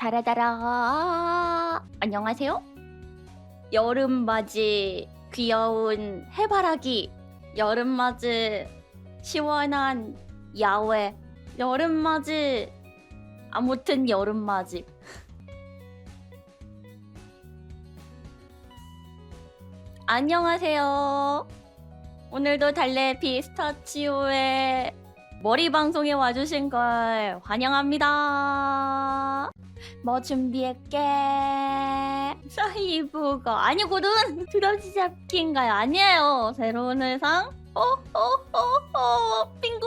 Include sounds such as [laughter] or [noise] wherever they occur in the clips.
다라다라 안녕하세요. 여름맞이 귀여운 해바라기 여름맞이 시원한 야외 여름맞이 아무튼 여름맞이. 안녕하세요. 오늘도 달래 피스타치오의 머리 방송에 와주신 걸 환영합니다. 뭐 준비했게? 사이브가 아니거든. 드러지 잡기인가요? 아니에요. 새로운 의상. 오오오오 빙고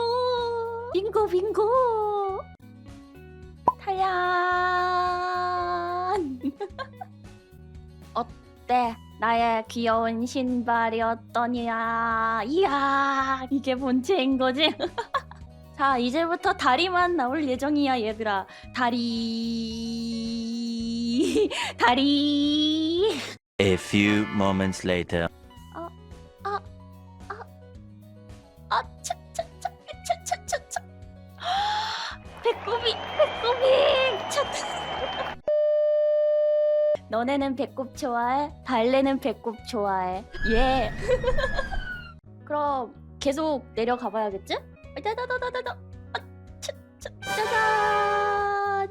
빙고 빙고 탈란 [laughs] 어때? 나의 귀여운 신발이 어떠냐? 이야 이게 본체인 거지? [laughs] 자, 이제부터 다리만 나올 예정이야, 얘들아. 다리. [laughs] 다리. A few moments later. 아, 차, 차, 차, 차, 차, 차, 차. [gasps] 배꼽이, 배꼽이. 차. [laughs] 너네는 배꼽 좋아해? 달래는 배꼽 좋아해. 예. [laughs] 그럼 계속 내려가 봐야겠지? 따다다다다다. 아, 차, 차, 짜잔.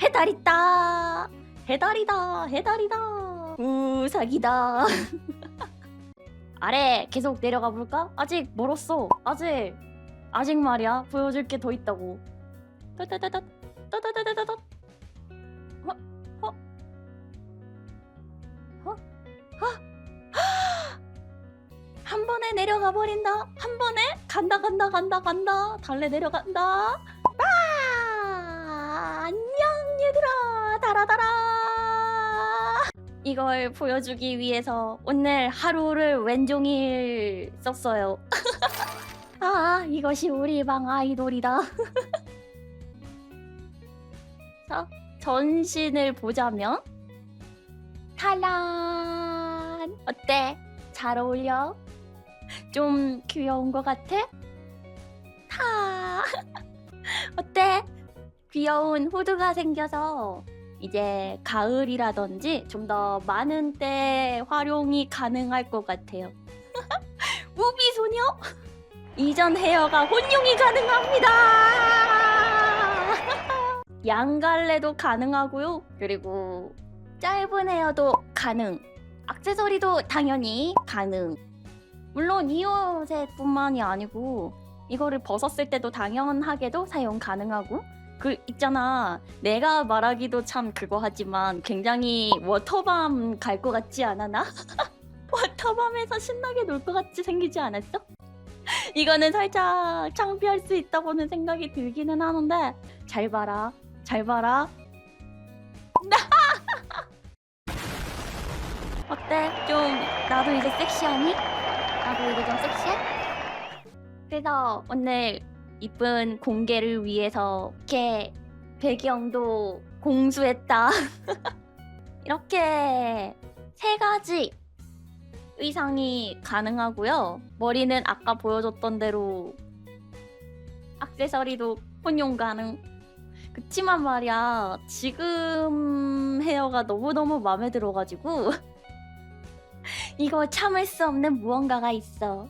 해달 있다. 해달이다. 해달이다. 우사기다. [laughs] 아래 계속 내려가 볼까? 아직 멀었어. 아직 아직 말이야. 보여줄 게 더 있다고. 따다다다. 따다다다다. 어? 어? 어? 어? 한 번에 내려가 버린다. 한 번에 간다 간다 간다 간다. 달래 내려간다. 아! 안녕 얘들아. 달아달아. 이걸 보여주기 위해서 오늘 하루를 왼종일 썼어요. [laughs] 아, 이것이 우리 방 아이돌이다. [laughs] 자, 전신을 보자면 탈란 어때? 잘 어울려? 좀 귀여운 것 같아? 타 [laughs] 어때? 귀여운 후드가 생겨서 이제 가을이라든지 좀 더 많은 때 활용이 가능할 것 같아요. [laughs] 우비 소녀? 이전 헤어가 혼용이 가능합니다. [laughs] 양갈래도 가능하고요. 그리고 짧은 헤어도 가능. 액세서리도 당연히 가능. 물론 이 옷에뿐만이 아니고 이거를 벗었을 때도 당연하게도 사용 가능하고 그 있잖아 내가 말하기도 참 그거 하지만 굉장히 워터밤 갈 것 같지 않아 나? [laughs] 워터밤에서 신나게 놀 것 같이 생기지 않았어? [laughs] 이거는 살짝 창피할 수 있다고는 생각이 들기는 하는데 잘 봐라 잘 봐라 [laughs] 어때? 좀 나도 이제 섹시하니? 나도 이제 좀 섹시해? 그래서 오늘 이쁜 공개를 위해서 이렇게 배경도 공수했다. [laughs] 이렇게 세 가지 의상이 가능하고요. 머리는 아까 보여줬던 대로 액세서리도 혼용 가능. 그치만 말이야 지금 헤어가 너무너무 마음에 들어가지고 이거 참을 수 없는 무언가가 있어.